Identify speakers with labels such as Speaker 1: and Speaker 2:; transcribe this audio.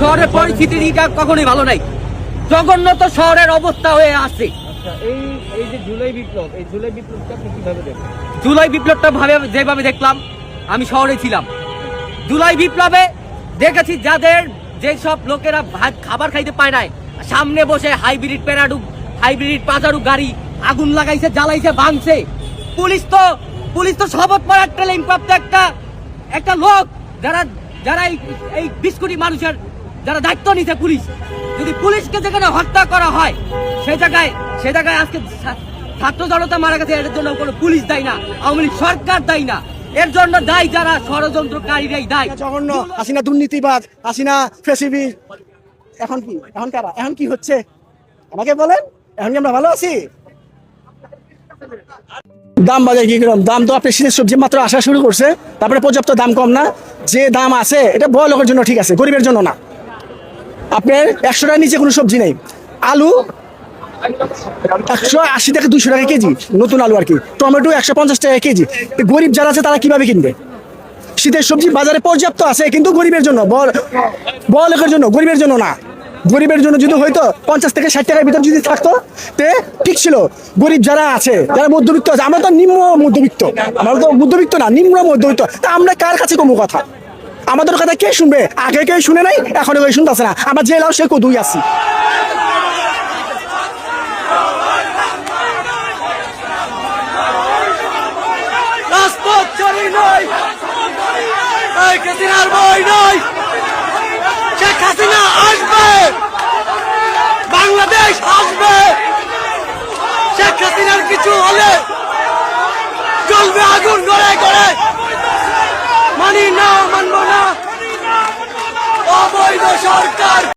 Speaker 1: শহরের পরিস্থিতিটা কখনই ভালো নাই। জঘন্য তো শহরের অবস্থা হয়ে আছে।
Speaker 2: জুলাই বিপ্লবটা
Speaker 1: ভাবে যেভাবে দেখলাম আমি শহরে ছিলাম। জুলাই বিপ্লবে দেখেছি যাদের যেসব লোকেরা ভাত খাবার খাইতে পায় নাই সামনে বসে হাইব্রিড প্যারাডু, হাইব্রিড পাজারু গাড়ি আগুন লাগাইছে, জ্বালাইছে, ভাঙছে। পুলিশ তো পুলিশ তো শপথ পড়ার ট্রেনিং প্রাপ্ত একটা একটা লোক যারা যারা এই বিশ কোটি মানুষের, যারা দায়িত্ব নিছে পুলিশ। যদি পুলিশকে যেখানে হত্যা করা হয়, সে জায়গায় সে জায়গায় আজকে ছাত্র জনতা মারা গেছে, এর জন্য কোনো পুলিশ দায়ী না, আওয়ামী লীগ সরকার দায়ী না। এর জন্য দায়ী যারা ষড়যন্ত্রকারীরাই দায়ী।
Speaker 3: জঘন্য হাসিনা দুর্নীতিবাজ হাসিনা ফেসিবি এখন কি? এখন কারা? এখন কি হচ্ছে? আমাকে বলেন, এখন কি আমরা ভালো আছি? দাম বাজার কি কীরকম? দাম তো আপনি শীতের সবজি মাত্র আসা শুরু করছে, তারপরে পর্যাপ্ত দাম কম না। যে দাম আছে, এটা বড় লোকের জন্য ঠিক আছে, গরিবের জন্য না। আপনার একশো টাকার নিচে কোনো সবজি নেই। আলু একশো আশি থেকে দুইশো টাকা কেজি, নতুন আলু আর কি। টমেটো একশো পঞ্চাশ টাকা কেজি। গরিব যারা আছে, তারা কীভাবে কিনবে? শীতের সবজি বাজারে পর্যাপ্ত আছে, কিন্তু গরিবের জন্য বড় লোকের জন্য, গরিবের জন্য না। গরিবের জন্য যদি হয়তো পঞ্চাশ থেকে ষাট টাকার ভিতর যদি থাকতো, তে ঠিক ছিল। গরিব যারা আছে, যারা মধ্যবিত্ত আছে, আমরা তো নিম্ন মধ্যবিত্ত। আমরা তো মধ্যবিত্ত না, নিম্ন মধ্যবিত্ত। তা আমরা কার কাছে কোনো কথা? আমাদের কথা কে শুনবে? আগে কেউ শুনে নাই, এখন কেউ শুনতেছে না। আমরা যে লাও, সে কদুই আছি।
Speaker 1: শেখ হাসিনা হাসিনার কিছু হলে চলবে আগুন গড়ে গড়ে মানি না মানব না। অবৈধ সরকার।